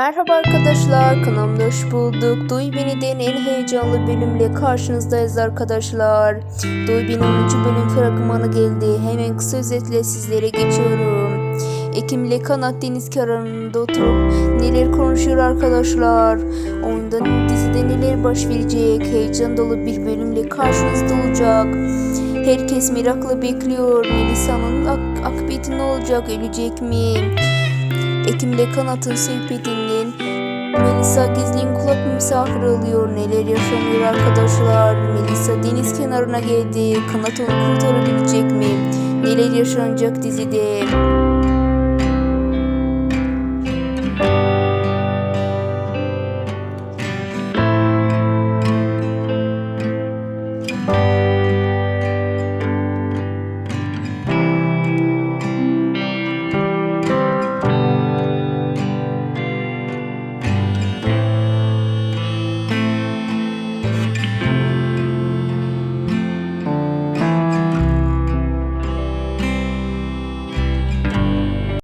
Merhaba arkadaşlar, kanalımda hoş bulduk. Duy Beni'den en heyecanlı bölümle karşınızdayız arkadaşlar. Duy Beni 10. bölüm fragmanı geldi. Hemen kısa özetle sizlere geçiyorum. Ekim ile Kanat deniz kenarında oturup neler konuşuyor arkadaşlar. Oyunda dizide neler baş verecek. Heyecan dolu bir bölümle karşınızda olacak. Herkes merakla bekliyor. Melisa'nın ak- akıbeti ne olacak? Ölecek mi? Ekim'le Kanat'ın sepetinden Melisa gizlin kulak misafir alıyor. Neler yaşanıyor arkadaşlar? Melisa deniz kenarına geldi. Kanat onu kurtarabilecek mi? Neler yaşanacak dizide?